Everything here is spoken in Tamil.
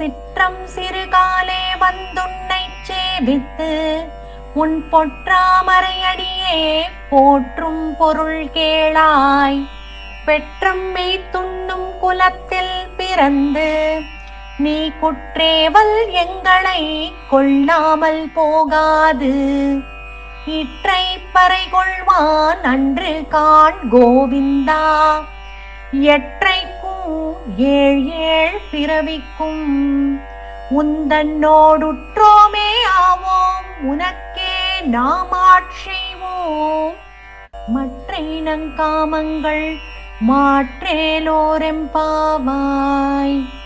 சிற்றம் சிறுகாலே வந்துன்னை சேவித்து உன் பொற்றாமரையடியே போற்றும் பொருள் கேளாய். பெற்றம் மெய்த்துண்ணும் குலத்தில் பிறந்து நீ குற்றேவல் எங்களை கொள்ளாமல் போகாது. இற்றை பறை கொள்வான் அன்று காண் கோவிந்தா எற்றைக்கும் ஏழ் ஏழ் பிறவிக்கும். உந்தன்னோடுற்றோமே ஆவோம் உனக்கே நாம் ஆட்சிவோம் மற்ற இனங்காமங்கள் மாற்றேலோரெம்பாவாய்